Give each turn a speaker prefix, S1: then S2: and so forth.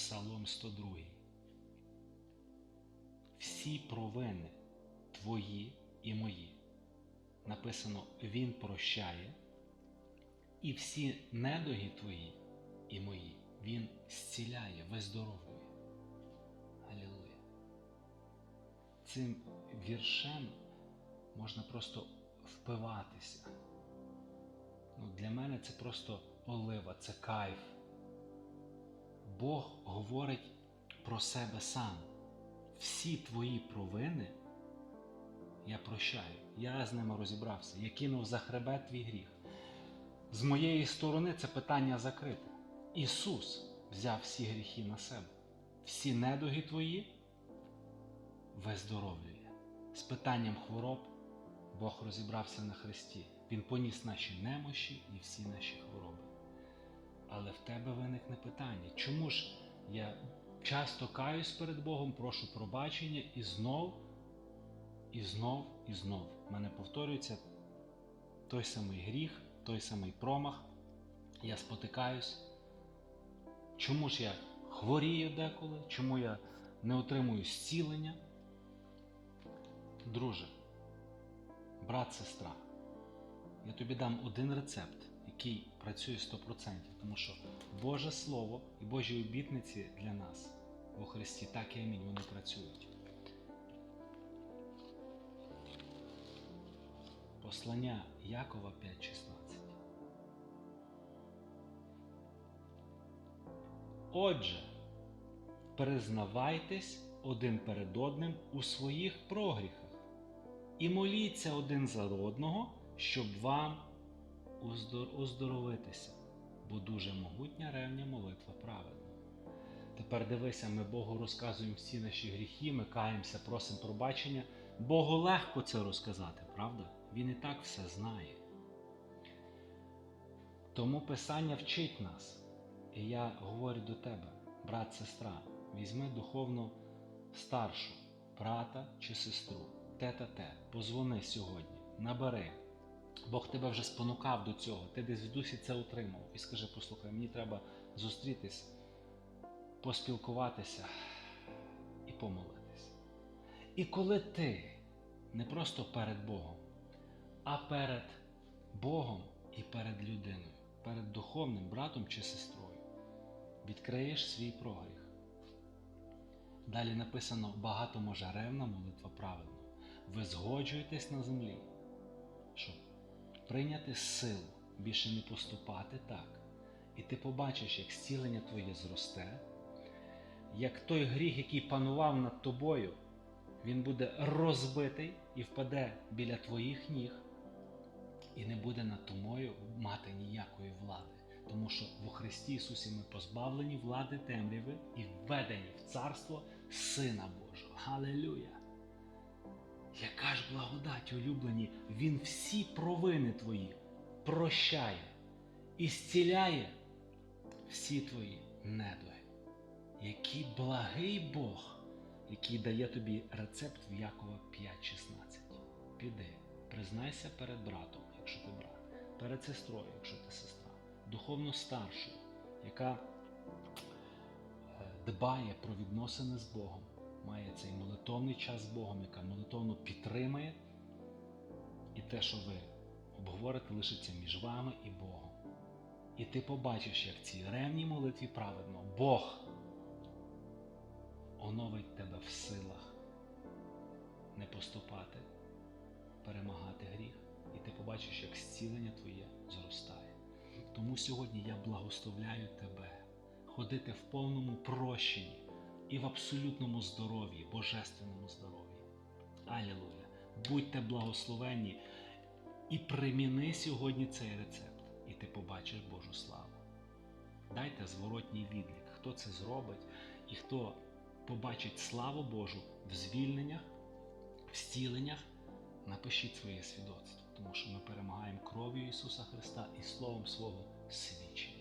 S1: Псалом 102. Всі провини твої і мої. Написано Він прощає, і всі недоги твої і мої. Він зціляє, виздоровлює. Алілуя. Цим віршем можна просто впиватися. Ну, для мене це просто олива, це кайф. Бог говорить про себе сам. Всі твої провини я прощаю. Я з ними розібрався. Я кинув за хребет твій гріх. З моєї сторони це питання закрите. Ісус взяв всі гріхи на себе. Всі недуги твої виздоровлює. З питанням хвороб Бог розібрався на Христі. Він поніс наші немощі і всі наші хвороби. Але в тебе виникне питання, чому ж я часто каюсь перед Богом, прошу пробачення і знов, і знов, і знов. В мене повторюється той самий гріх, той самий промах. Я спотикаюсь. Чому ж я хворію деколи? Чому я не отримую зцілення? Друже, брат, сестра, я тобі дам один рецепт, який працює 100%, тому що Боже Слово і Божі обітниці для нас у Христі, так і амінь, вони працюють. Послання Якова 5.16. Отже, признавайтесь один перед одним у своїх прогріхах і моліться один за одного, щоб вам оздоровитися, бо дуже могутня ревня молитва праведна. Тепер дивися, ми Богу розказуємо всі наші гріхи, ми каємося, просимо пробачення. Богу легко це розказати, правда? Він і так все знає. Тому Писання вчить нас. І я говорю до тебе, брат, сестра, візьми духовно старшу, брата чи сестру, те-та-те, позвони сьогодні, набери. Бог тебе вже спонукав до цього, ти десь в дусі це отримав. І скажи, послухай, мені треба зустрітись, поспілкуватися і помолитись. І коли ти не просто перед Богом, а перед Богом і перед людиною, перед духовним братом чи сестрою, відкриєш свій прогріх. Далі написано багатоможеревна молитва праведна. Ви згоджуєтесь на землі, щоб прийняти силу, більше не поступати так. І ти побачиш, як зцілення твоє зросте, як той гріх, який панував над тобою, він буде розбитий і впаде біля твоїх ніг, і не буде над тобою мати ніякої влади. Тому що в Христі Ісусі ми позбавлені влади темряви і введені в царство Сина Божого. Галилюя! Яка ж благодать, улюблені, Він всі провини твої прощає і зціляє всі твої недуги. Який благий Бог, який дає тобі рецепт в Якова 5.16. Піди, признайся перед братом, якщо ти брат, перед сестрою, якщо ти сестра, духовно старшою, яка е, дбає про відносини з Богом, має цей молитовний час з Богом, яка молитовно підтримує, і те, що ви обговорите, лишиться між вами і Богом. І ти побачиш, як в цій ревній молитві праведно Бог оновить тебе в силах не поступати, перемагати гріх, і ти побачиш, як зцілення твоє зростає. Тому сьогодні я благословляю тебе ходити в повному прощенні і в абсолютному здоров'ї, божественному здоров'ї. Алілуя! Будьте благословенні і приміни сьогодні цей рецепт, і ти побачиш Божу славу. Дайте зворотній відлік, хто це зробить і хто побачить славу Божу в звільненнях, в зціленнях, напишіть своє свідоцтво, тому що ми перемагаємо кров'ю Ісуса Христа і Словом свого свідчення.